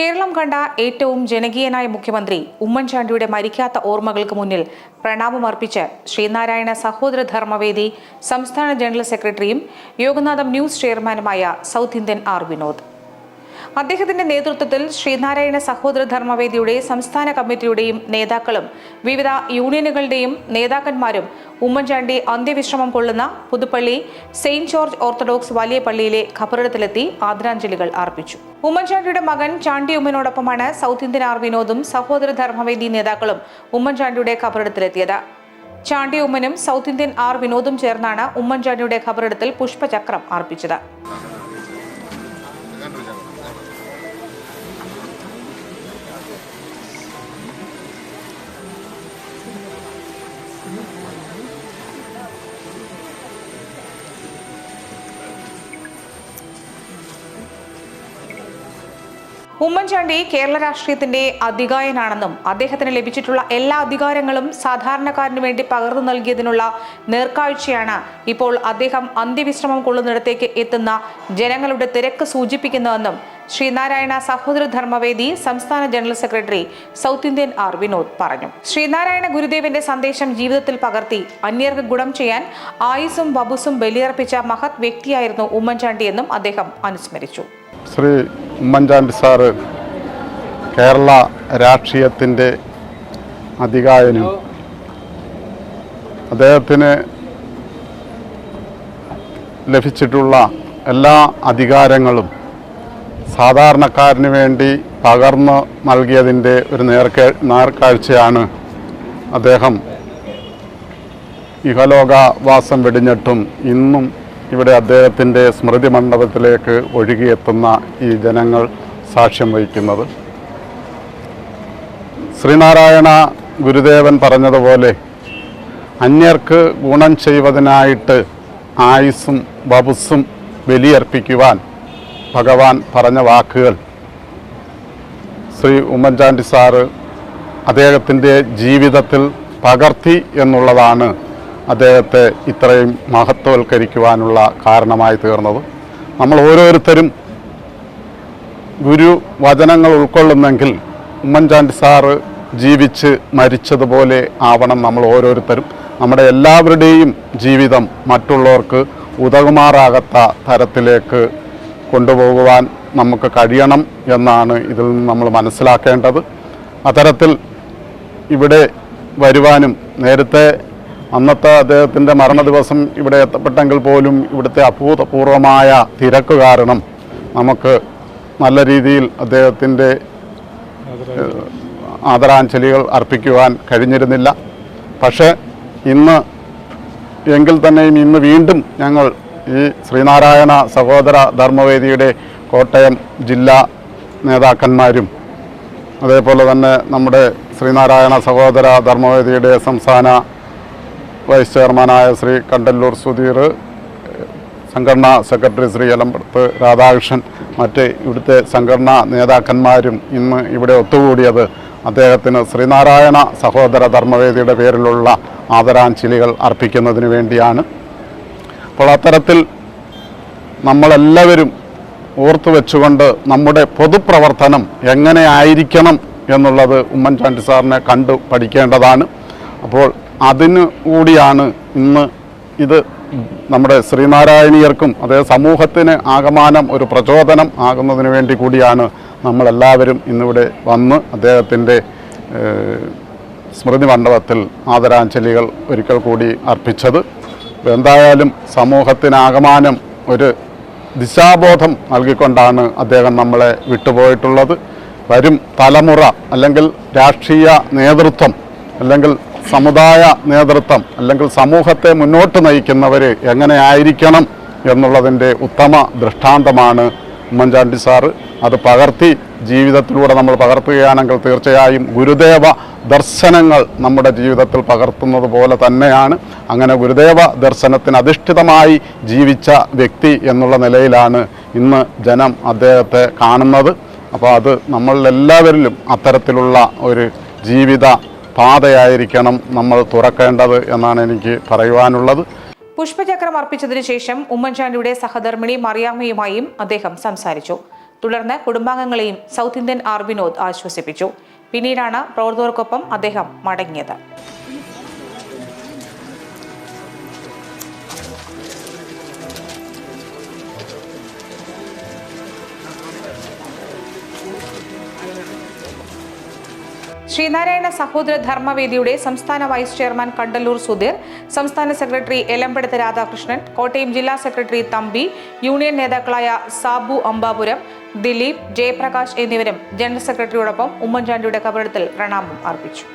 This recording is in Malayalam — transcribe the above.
കേരളം കണ്ട ഏറ്റവും ജനകീയനായ മുഖ്യമന്ത്രി ഉമ്മൻചാണ്ടിയുടെ മരിക്കാത്ത ഓർമ്മകൾക്ക് മുന്നിൽ പ്രണാമമർപ്പിച്ച് ശ്രീനാരായണ സഹോദര ധർമ്മവേദി സംസ്ഥാന ജനറൽ സെക്രട്ടറിയും യോഗനാഥം ന്യൂസ് ചെയർമാനുമായ സൗത്ത് ഇന്ത്യൻ ആർ വിനോദ്. അദ്ദേഹത്തിന്റെ നേതൃത്വത്തിൽ ശ്രീനാരായണ സഹോദര ധർമ്മവേദിയുടെ സംസ്ഥാന കമ്മിറ്റിയുടെയും നേതാക്കളും വിവിധ യൂണിയനുകളുടെയും നേതാക്കന്മാരും ഉമ്മൻചാണ്ടി അന്ത്യവിശ്രമം കൊള്ളുന്ന പുതുപ്പള്ളി സെയിന്റ് ജോർജ് ഓർത്തഡോക്സ് വലിയ പള്ളിയിലെ ഖബറിടത്തിലെത്തി ആദരാഞ്ജലികൾ അർപ്പിച്ചു. ഉമ്മൻചാണ്ടിയുടെ മകൻ ചാണ്ടി ഉമ്മനോടൊപ്പമാണ് സൗത്ത് ഇന്ത്യൻ ആർ വിനോദും സഹോദര ധർമ്മവേദി നേതാക്കളും ഉമ്മൻചാണ്ടിയുടെ ഖബറിടത്തിലെത്തിയത്. ചാണ്ടി ഉമ്മനും സൗത്ത് ഇന്ത്യൻ ആർ വിനോദും ചേർന്നാണ് ഉമ്മൻചാണ്ടിയുടെ ഖബറിടത്തിൽ പുഷ്പചക്രം അർപ്പിച്ചത്. ഉമ്മൻചാണ്ടി കേരള രാഷ്ട്രീയത്തിന്റെ അധികായനാണെന്നും അദ്ദേഹത്തിന് ലഭിച്ചിട്ടുള്ള എല്ലാ അധികാരങ്ങളും സാധാരണക്കാരന് വേണ്ടി പകർന്നു നൽകിയതിനുള്ള നേർക്കാഴ്ചയാണ് ഇപ്പോൾ അദ്ദേഹം അന്ത്യവിശ്രമം കൊള്ളുന്നിടത്തേക്ക് എത്തുന്ന ജനങ്ങളുടെ തിരക്ക് സൂചിപ്പിക്കുന്നതെന്നും ശ്രീനാരായണ സഹോദര ധർമ്മവേദി സംസ്ഥാന general secretary South Indian R Vinod പറഞ്ഞു. ശ്രീനാരായണ ഗുരുദേവന്റെ സന്ദേശം ജീവിതത്തിൽ പകർത്തി അന്യർക്ക് ഗുണം ചെയ്യാൻ ആയുസും ബബുസും ബലിയർപ്പിച്ച മഹത് വ്യക്തിയായിരുന്നു ഉമ്മൻചാണ്ടി എന്നും അദ്ദേഹം അനുസ്മരിച്ചു. ശ്രീ ഉമ്മൻചാണ്ടി സാറ് കേരള രാഷ്ട്രീയത്തിന്റെ അധികായനും. അദ്ദേഹത്തിന് ലഭിച്ചിട്ടുള്ള എല്ലാ അധികാരങ്ങളും സാധാരണക്കാരന് വേണ്ടി പകർന്നു നൽകിയതിന്റെ ഒരു നേർക്കേ നേർക്കാഴ്ചയാണ് അദ്ദേഹം ഇഹലോകവാസം വെടിഞ്ഞിട്ടും ഇന്നും ഇവിടെ അദ്ദേഹത്തിന്റെ സ്മൃതി മണ്ഡപത്തിലേക്ക് ഒഴുകിയെത്തുന്ന ഈ ജനങ്ങൾ സാക്ഷ്യം വഹിക്കുന്നത്. ശ്രീനാരായണ ഗുരുദേവൻ പറഞ്ഞതുപോലെ അന്യർക്ക് ഗുണം ചെയ്യുവതിനായിട്ട് ആയുസ്സും ബബുസും ബലിയർപ്പിക്കുവാൻ ഭഗവാൻ പറഞ്ഞ വാക്കുകൾ. ശ്രീ ഉമ്മൻചാണ്ടി സാറ് അദ്ദേഹത്തിന്റെ ജീവിതത്തിൽ പകർത്തി എന്നുള്ളതാണ് അദ്ദേഹത്തെ ഇത്രയും മഹത്വവൽക്കരിക്കുവാനുള്ള കാരണമായി തീർന്നത്. നമ്മൾ ഓരോരുത്തരും ഗുരു വചനങ്ങൾ ഉൾക്കൊള്ളുന്നെങ്കിൽ ഉമ്മൻചാണ്ടി സാറ് ജീവിച്ച് മരിച്ചതുപോലെ ആവണം നമ്മൾ ഓരോരുത്തരും. നമ്മുടെ എല്ലാവരുടെയും ജീവിതം മറ്റുള്ളവർക്ക് ഉതകുമാറാകത്ത തരത്തിലേക്ക് കൊണ്ടുപോകുവാൻ നമുക്ക് കഴിയണം എന്നാണ് ഇതിൽ നിന്ന് നമ്മൾ മനസ്സിലാക്കേണ്ടത്. അത്തരത്തിൽ ഇവിടെ വരുവാനും നേരത്തെ അന്നത്തെ അദ്ദേഹത്തിന്റെ മരണ ദിവസം ഇവിടെ എത്തപ്പെട്ടെങ്കിൽ പോലും ഇവിടുത്തെ അഭൂതപൂർവമായ തിരക്ക് കാരണം നമുക്ക് നല്ല രീതിയിൽ അദ്ദേഹത്തിന്റെ ആദരാഞ്ജലികൾ അർപ്പിക്കുവാൻ കഴിഞ്ഞിരുന്നില്ല. പക്ഷേ ഇന്ന് എങ്കിൽ തന്നെയും ഇന്ന് വീണ്ടും ഞങ്ങൾ ഈ ശ്രീനാരായണ സഹോദര ധർമ്മവേദിയുടെ കോട്ടയം ജില്ലാ നേതാക്കന്മാരും അതേപോലെ തന്നെ നമ്മുടെ ശ്രീനാരായണ സഹോദര ധർമ്മവേദിയുടെ സംസ്ഥാന വൈസ് ചെയർമാനായ ശ്രീ കണ്ടല്ലൂർ സുധീർ സംഘടനാ സെക്രട്ടറി ശ്രീ അലമ്പടത്ത് രാധാകൃഷ്ണൻ മറ്റ് ഇവിടുത്തെ സംഘടനാ നേതാക്കന്മാരും ഇന്ന് ഇവിടെ ഒത്തുകൂടിയത് അദ്ദേഹത്തിന് ശ്രീനാരായണ സഹോദര ധർമ്മവേദിയുടെ പേരിലുള്ള ആദരാഞ്ജലികൾ അർപ്പിക്കുന്നതിന് വേണ്ടിയാണ്. അപ്പോൾ അത്തരത്തിൽ നമ്മളെല്ലാവരും ഓർത്തു വെച്ചുകൊണ്ട് നമ്മുടെ പൊതുപ്രവർത്തനം എങ്ങനെ ആയിരിക്കണം എന്നുള്ളത് ഉമ്മൻചാണ്ടി സാറിനെ കണ്ടു പഠിക്കേണ്ടതാണ്. അപ്പോൾ അതിന് കൂടിയാണ് ഇന്ന് ഇത് നമ്മുടെ ശ്രീനാരായണീയർക്കും അതേ സമൂഹത്തിന് ആകമാനം ഒരു പ്രചോദനം ആകുന്നതിന് വേണ്ടി കൂടിയാണ് നമ്മളെല്ലാവരും ഇന്നിവിടെ വന്ന് അദ്ദേഹത്തിന്റെ സ്മൃതി മണ്ഡപത്തിൽ ആദരാഞ്ജലികൾ ഒരിക്കൽ കൂടി അർപ്പിച്ചത്. എന്തായാലും സമൂഹത്തിന് സമൂഹത്തിനാകമാനം ഒരു ദിശാബോധം നൽകിക്കൊണ്ടാണ് അദ്ദേഹം നമ്മളെ വിട്ടുപോയിട്ടുള്ളത്. വരും തലമുറ അല്ലെങ്കിൽ രാഷ്ട്രീയ നേതൃത്വം അല്ലെങ്കിൽ സമുദായ നേതൃത്വം അല്ലെങ്കിൽ സമൂഹത്തെ മുന്നോട്ട് നയിക്കുന്നവർ എങ്ങനെ ആയിരിക്കണം എന്നുള്ളതിന്റെ ഉത്തമ ദൃഷ്ടാന്തമാണ് ഉമ്മൻചാണ്ടി സാറ്. അത് പകർത്തി ജീവിതത്തിലൂടെ നമ്മൾ പകർത്തുകയാണെങ്കിൽ തീർച്ചയായും ഗുരുദേവ ദർശനങ്ങൾ നമ്മുടെ ജീവിതത്തിൽ പകർത്തുന്നത് പോലെ തന്നെയാണ്. അങ്ങനെ ഗുരുദേവ ദർശനത്തിന് അധിഷ്ഠിതമായി ജീവിച്ച വ്യക്തി എന്നുള്ള നിലയിലാണ് ഇന്ന് ജനം അദ്ദേഹത്തെ കാണുന്നത്. അപ്പോൾ അത് നമ്മളെല്ലാവരിലും അത്തരത്തിലുള്ള ഒരു ജീവിത പാതയായിരിക്കണം നമ്മൾ തുറക്കേണ്ടത് എന്നാണ് എനിക്ക് പറയുവാനുള്ളത്. പുഷ്പചക്രം അർപ്പിച്ചതിനു ശേഷം ഉമ്മൻചാണ്ടിയുടെ സഹധർമ്മിണി മറിയാമ്മയുമായും അദ്ദേഹം സംസാരിച്ചു. തുടർന്ന് കുടുംബാംഗങ്ങളെയും സൗത്ത് ഇന്ത്യൻ ആർ വിനോദ് ആശ്വസിപ്പിച്ചു. പിന്നീടാണ് പ്രവർത്തകർക്കൊപ്പം അദ്ദേഹം മടങ്ങിയത്. ശ്രീനാരായണ സഹോദര ധർമ്മവേദിയുടെ സംസ്ഥാന വൈസ് ചെയർമാൻ കണ്ടല്ലൂർ സുധീർ സംസ്ഥാന സെക്രട്ടറി എലമ്പടത്ത് രാധാകൃഷ്ണൻ കോട്ടയം ജില്ലാ സെക്രട്ടറി തമ്പി യൂണിയൻ നേതാക്കളായ സാബു അംബാപുരം ദിലീപ് ജയപ്രകാശ് എന്നിവരും ജനറൽ സെക്രട്ടറിയോടൊപ്പം ഉമ്മൻചാണ്ടിയുടെ കബറിടത്തിൽ പ്രണാമം അർപ്പിച്ചു.